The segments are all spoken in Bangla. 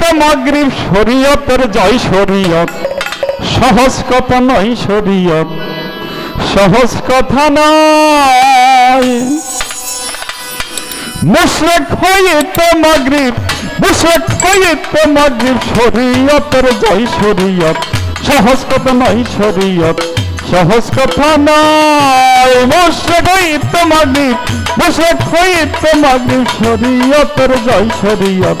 তো মাগরিব শরীয়তের জয় শরীয়ত। সহজ কথা নয় শরীয়ত। সহজ কথা নয়। মুশরেক হয়ে তো মাগরিব, মুশরেক হয়ে তো মাগরিব, শরীয়তের জয় শরীয়ত। সহজ কথা নয় শরীয়ত। সহজ কথা নয়, মুশরেক হয়ে তো মুশরেক হয়ে তো শরীয়তের জয় শরীয়ত।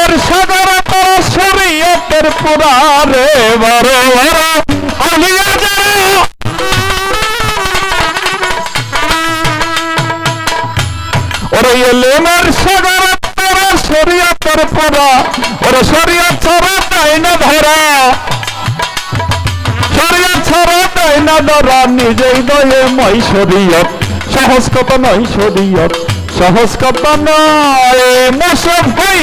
শরীয়তের পুরা রে বড় যারা। ওরে এলেমের সাগর তারা শরীয়তের পুরা। ওরে শরীয়ত ছাড়া তাই না ধরা। শরীয়ত ছাড়া তাই না ধরা। নিজেই দয়ে মই সহজ কথা নয় সহজ কথা নয়। হই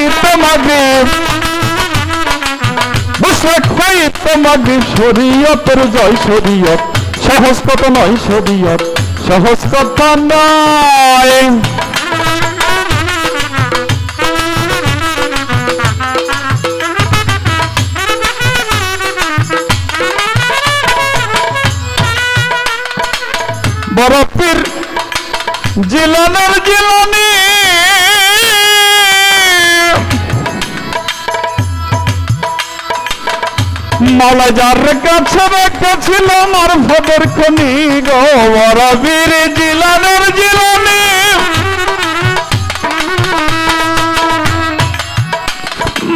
মুসলেক হই তোমাকে শরীয়তের জয় শরীয়ত, সহজ কথা নয় শরীয়ত, সহজ কথা নয়। বরফের জিলানের জিলানি মালাজার কাছে রেখেছিল আমার ভদের খনি গো বরফের জিলানের জিলানি।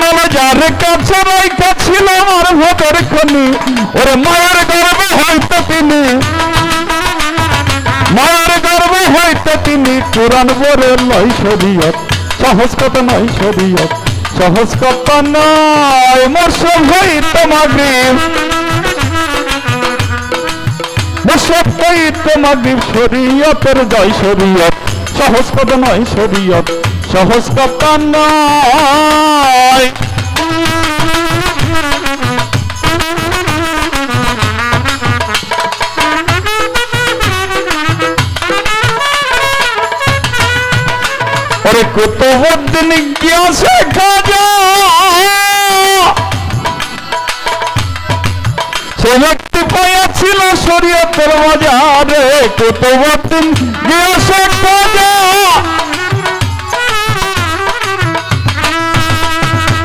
মালাজার কাছে রেখেছিল আমার ভদের খনি, ওরে মায়ের গর্বে হয়তো তিনি। মায়ের গর্বে হয়তো তিনি কোরআন বলে নয় শরীয়ত, সহজ কথা নয় শরীয়ত। সহজ কথা নয় মোসব হই তোমাকে। মোসব হই তোমাকে, শরীয়তের জয়, শরীয়ত। সহজ কথা নয়, শরীয়ত। সহজ কথা নয়। কুতুবুদ্দিন গিয়াছে খাজা? সে ব্যক্তি পাইয়াছিল শরীয়তের বাজারে। কুতুবুদ্দিন গিয়াছে খাজা?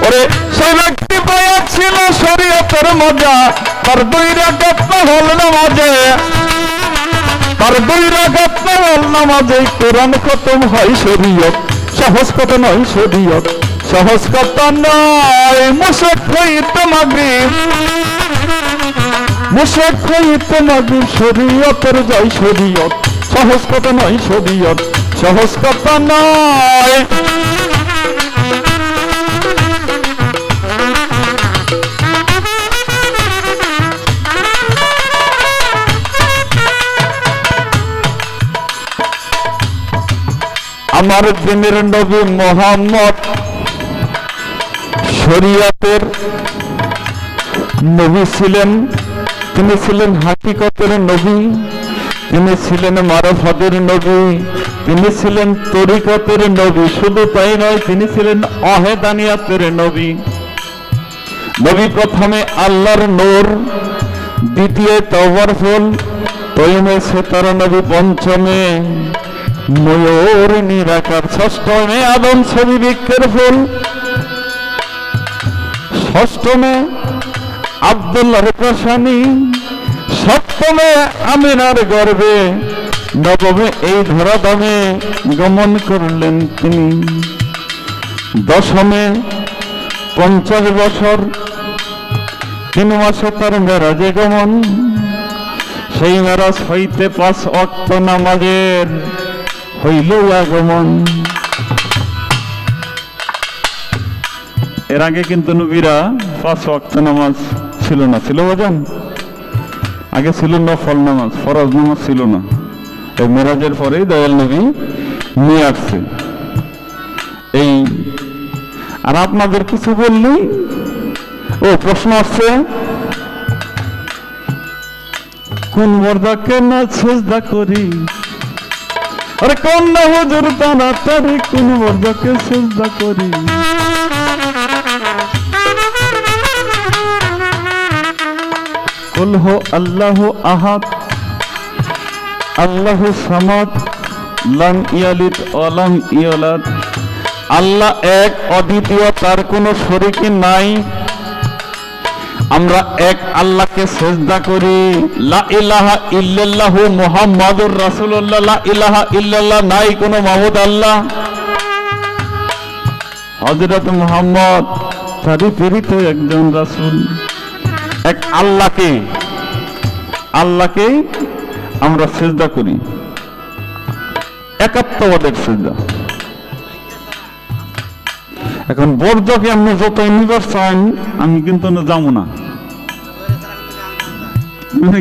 ওরে সে ব্যক্তি পাইয়াছিল শরীয়তের মজা। তার দুই রাকাত হল নামাজে। তার দুই রাগাত নওয়াল নামাজে কোরআন খতম হয় শরীয়ত সহজ কথা নয় শরীয়ত সহজ কথা নয় মুশক হইত মাগরিব মুশক হইত জয় শরীয়ত সহজ কথা নয় সহজ কথা নয়। আমার দিনের নবী মোহাম্মদ শরিয়াতের নবী ছিলেন। তিনি ছিলেন হাকিকতের নবী। তিনি ছিলেন মারফতের নবী। তিনি ছিলেন তরিকতের নবী। শুধু তাই নয়, তিনি ছিলেন অহেদানিয়াতের নবী। নবী প্রথমে আল্লাহর নূর, দ্বিতীয় তওবার ফুল, তৈমে সেতার নবী পঞ্চমে। ময়ূর নিরাকার ষষ্ঠমে আদম ছবি বৃক্ষের ফুল। ষষ্ঠমে আব্দুল্লাহ প্রসানি, সপ্তমে আমিনার গর্বে, নবমে এই ধরাদমে গমন করলেন তিনি। দশমে পঞ্চাশ বছর, তিন মাসে তার মেরাজে গমন। সেই মেরাজ হইতে পাঁচ অক্ত নামাজের হইল আগমন এর আগে কিন্তু নবীরা পাঁচ ওয়াক্ত নামাজ ছিল না, ছিল বাজান? আগে ছিল নফল নামাজ, ফরজ নামাজ ছিল না। এই মেরাজের পরেই দয়াল নবী নিয়ে আসছে। এই, আর আপনাদের কিছু বললি? ও, প্রশ্ন আসছে। কোন মর্দাকে না সেজদা করি? আরে কোন না হুজুর তারে কোন মর্দাকে সেজদা করি। কুল হো আল্লাহ আহাদ, আল্লাহ সামাদ লাম ইয়ালিদ ওয়ালাম ইউলাদ আল্লাহ এক, অদ্বিতীয়, তার কোনো শরীকি নাই। আমরা এক আল্লাহকে সেজদা করি। লা ইলাহা ইল্লাল্লাহু মুহাম্মাদুর রাসূলুল্লাহ। লা ইলাহা ইল্লাল্লাহ নাই কোনো মাবুদ আল্লাহ। হযরত মুহাম্মদ তারই প্রেরিত একজন রাসূল। এক আল্লাহকে আল্লাহকে আমরা সেজদা করি। একাত্মবাদের সেজদা। এখন বর্জকে আপনি যত নিবার চান, আমি কিন্তু যাব না।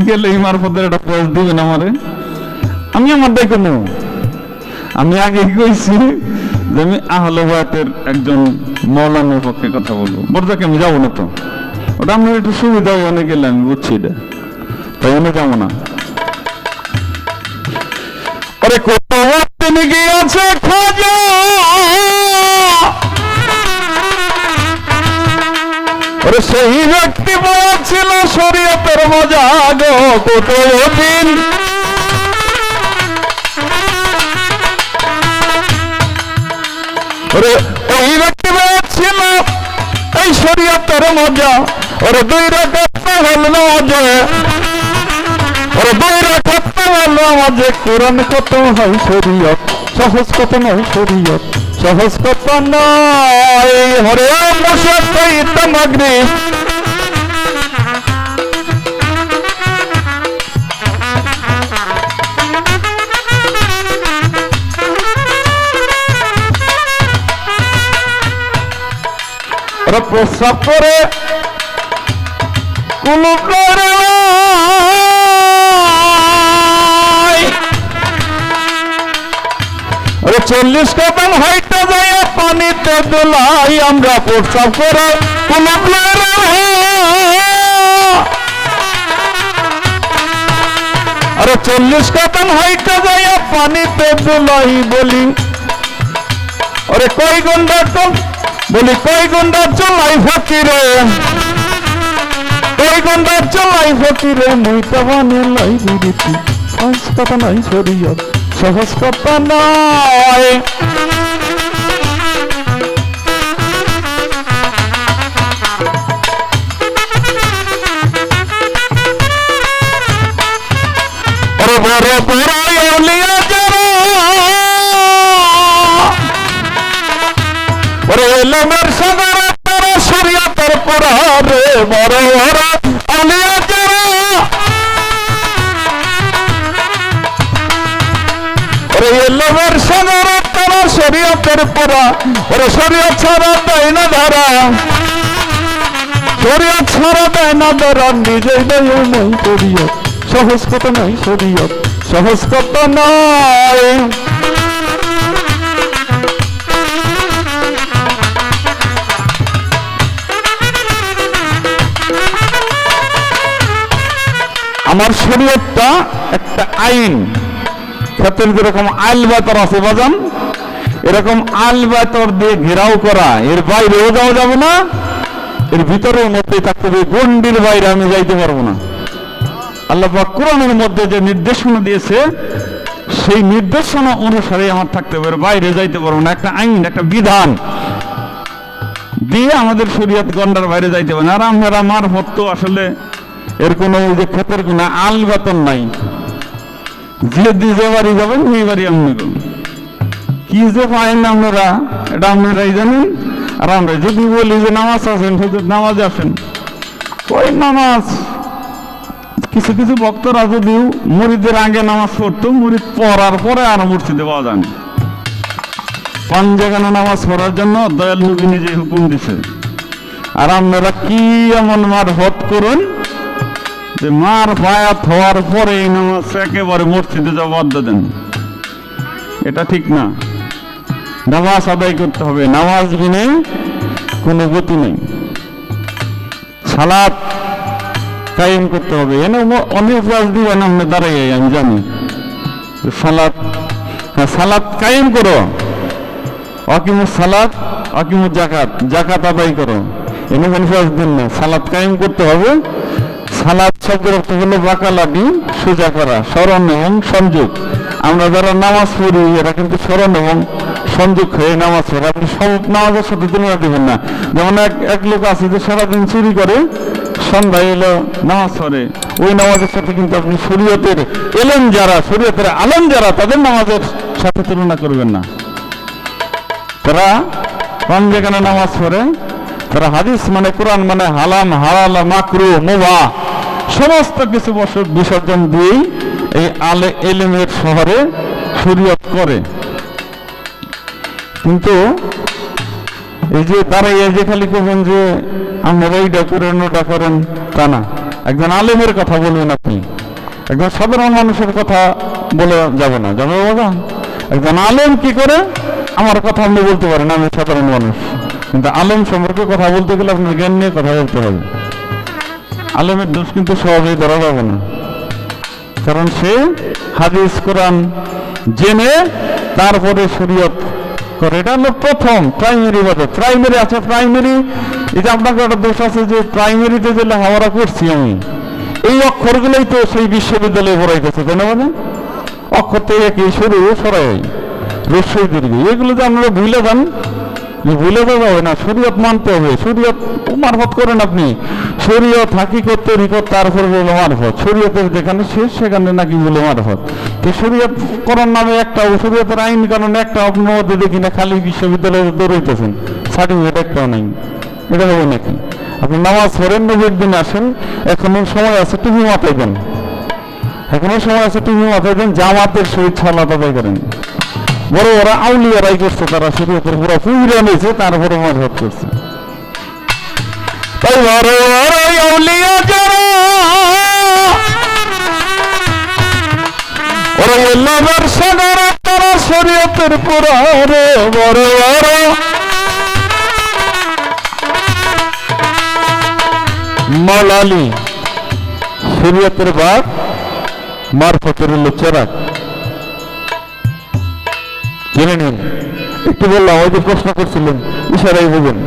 গেলে মারফতের একটা দিবেন আমারে। আমি আমার নেব। আমি আগে কইছি যে আমি আহলে একজন মৌলানার পক্ষে কথা বলব। বর্জাকে আমি যাব না তো। ওটা আপনার একটু সুবিধা অনেক গেলে আমি বুঝছি এটা। তাই জন্য যাব না। আরে কোথাও গিয়েছে সেই ব্যক্তি বলছিল, শরীয়তের মজা গো কতদিন ওই ব্যক্তি এই শরীয়তের মজা, ওরে দুই রাখাতে হল মজা ওরে দুই রাখাতে হল মজা কত হয় শরীয়ত, সহজ কত নয় শরীয়ত। সহজ কত নয় হরে মাগরি প্রস্রাব করে কুলু করে চল্লিশ কদম হাইটে যায় পানিতে দোলাই আমরা প্রস্রাব করে কুলু আরে চল্লিশ কদম হাইটে যায় পানিতে দোলাই বলি। ওরে কই গন্ডা বলি কই গন্ডা চলাই ফকিরে? কই গন্ডা চলাই ফকিরে? মুই তো বানে লাই সহজ কথা নাই শরীয়ত সহজ কথা নয় ওরে বড় বড় আউলিয়া যারা ওরে এলমের সাগর তারা শরীয়তের পুরারে বড় বড় আলিয়া যারা ওরে এলমের সাগর তারা শরীয়তের পুরা ওরে শরীয়ত ছাড়া দেয় না ধরা। সহজ কথা নয় শরীয়ত সহজ কথা নয়। আমার শরীয়তটা একটা আইন। ক্ষেত্রে যেরকম আইল বাতর আছে বাজান, এরকম আল বাতর দিয়ে ঘেরাও করা, এর বাইরেও যাওয়া যাবে না, এর ভিতরেও মধ্যে থাকতে হবে, গন্ডির বাইরে আমি যাইতে পারব না। আল্লাহ কোরআনের মধ্যে যে নির্দেশনা দিয়েছে, সেই নির্দেশনা অনুসারে আমার থাকতে এর বাইরে যাইতে পারব না। একটা আইন, একটা বিধান দিয়ে আমাদের শরীয়ত গন্ডার বাইরে যাইতে পারে আর আপনারা আমার তো আসলে এর কোনো যে ক্ষেতের কোনো আল বেতন নাই। যে যে বাড়ি যাবেন সেই বাড়ি আপনি কি যে পাইন আপনারা, এটা আপনারাই জানেন। আর আমরা যদি বলি যে নামাজ আছেন, হুজুর নামাজ আসেন, ওই নামাজ কিছু কিছু ভক্তরা যদিও মুড়িদের আগে নামাজ পড়তো মুড়িদ পড়ার পরে আর মূর্তিতে পাওয়া যায় না। পাঞ্জাগানা নামাজ পড়ার জন্য দয়াল নবী নিজে হুকুম দিছে। আর আপনারা কি এমন মারফত করুন যে মার পায়াত হওয়ার পরে এই নামাজ একেবারে মসজিদে বাধ্য দেন? এটা ঠিক না। নামাজ আদায় করতে হবে। নামাজ বিনে কোনো গতি নেই। সালাত কায়েম করতে হবে। এনে অনেক কাজ দিবেন আপনি দাঁড়াই আমি জানি। যে সালাত হ্যাঁ সালাত কায়েম করো। অকিমু সালাত অকিমু জাকাত জাকাত আদায় করো। এনে মানুষ দিন না। সালাত কায়েম করতে হবে। সালাত শব্দের অর্থ হলো বাকালাটি সোজা করা, স্মরণ এবং সংযোগ। আমরা যারা নামাজ পড়ি, এরা কিন্তু স্মরণ এবং সংযোগ হয়ে নামাজ পড়ে। আপনি সব নামাজের সাথে তুলনা দেবেন না। যেমন এক এক লোক আছে যে সারাদিন চুরি করে সন্ধ্যায় এলো, নামাজ পড়ে। ওই নামাজের সাথে কিন্তু আপনি শরীয়তের এলেন যারা, শরীয়তের আলম যারা, তাদের নামাজের সাথে তুলনা করবেন না। তারা কোন যেখানে নামাজ পড়ে? তারা হাদিস মানে কোরআন মানে হালাম হালাল মাকরু, মুবা, সমস্ত কিছু বছর বিসর্জন দিয়েই এই আলে এলেমের শহরে শরীয়ত করে। কিন্তু এই যে এই যে খালি করবেন যে আপনারা এইটা করেন ওটা করেন, তা না। একজন আলেমের কথা বলবেন আপনি। একজন সাধারণ মানুষের কথা বলে যাবে না। যাবে বাবা, একজন আলেম কি করে? আমার কথা আপনি বলতে পারেন, আমি সাধারণ মানুষ। কিন্তু আলেম সম্পর্কে কথা বলতে গেলে আপনার জ্ঞান নিয়ে কথা বলতে হবে। আলেমের দোষ কিন্তু সহজেই ধরা যাবে না। কারণ সে হাদিস কোরআন জেনে তারপরে শরীয়ত করে। এটা হলো প্রথম প্রাইমারি বাদে প্রাইমারি আছে প্রাইমারি এটা আপনাকে একটা দোষ আছে যে প্রাইমারিতে যে লেখাপড়া করছি আমি, এই অক্ষরগুলোই তো সেই বিশ্ববিদ্যালয়ে পড়াইতেছে তাই না মানে? অক্ষর থেকে কি শুরু, সরাই। রসই দীর্ঘ। এগুলো যে আপনারা ভুলে যান যে ভুলে হবে না, শরীয়ত মানতে হবে। শরীয়ত মারফত করেন আপনি। শরীয়ত হাকিকত তরিকত তারপর বলে মারফত। শরীয়তের যেখানে শেষ, সেখানে নাকি বলে মারফত। তো শরীয়ত করার নামে একটা, শরীয়তের আইন কারণ একটা আপনার দেখি না খালি বিশ্ববিদ্যালয়ে দৌড়াইতেছেন সার্টিফিকেট একটাও নাই। এটা হবে নাকি? আপনি নামাজ পড়েন, নবীর দিন আসেন, এখনও সময় আছে, টুপি মাথায় দেন। এখনও সময় আছে, টুপি মাথায় দেন, জামাতের সহিত সালাত আদায় করেন। বড় বড় আউলিয়ারাই করছে তারা শরীয়তের পুরো পুইরা নিয়েছে তারপরে মজহত করছে। তাই বড় বড় আউলিয়া যারা, ওরা এল্লাবার সাগর তারা শরীয়তের পুরা বড় বড়। মালালি, শরীয়তের বাপ মারফতের জেনে নিন। একটু বললাম, ওই যে প্রশ্ন করছিলেন ইশারাই বুঝেন।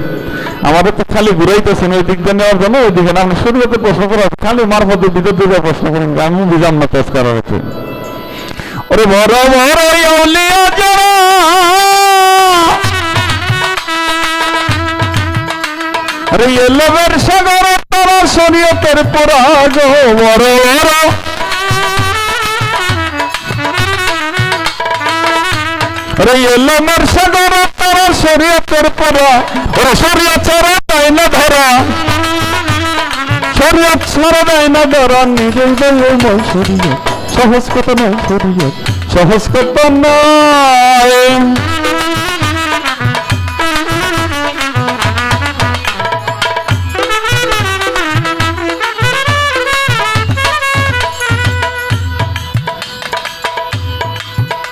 আমাদের তো খালি ঘুরাইতেছেন ওই দিক দিয়ে নেওয়ার জন্য ওই দিকে আপনি শরীয়তে প্রশ্ন করা খালি মারফতের দিকে দিকে প্রশ্ন করেন, আমি বুঝাম না পেশ করা হচ্ছে ওরে বড় বড় আরে সাগর তারা শরীয়তের পরাগ, বড় বড়। আরে এলমের সাগর তারা শরীয়তের পরা ওরে শরীয়ত ছাড়া তাই না ধরা। শরীয়ত ছাড়া তাই না ধরা। নিজেই শরীয়ত। সহজ কথা নয় সহজ কথা নয়।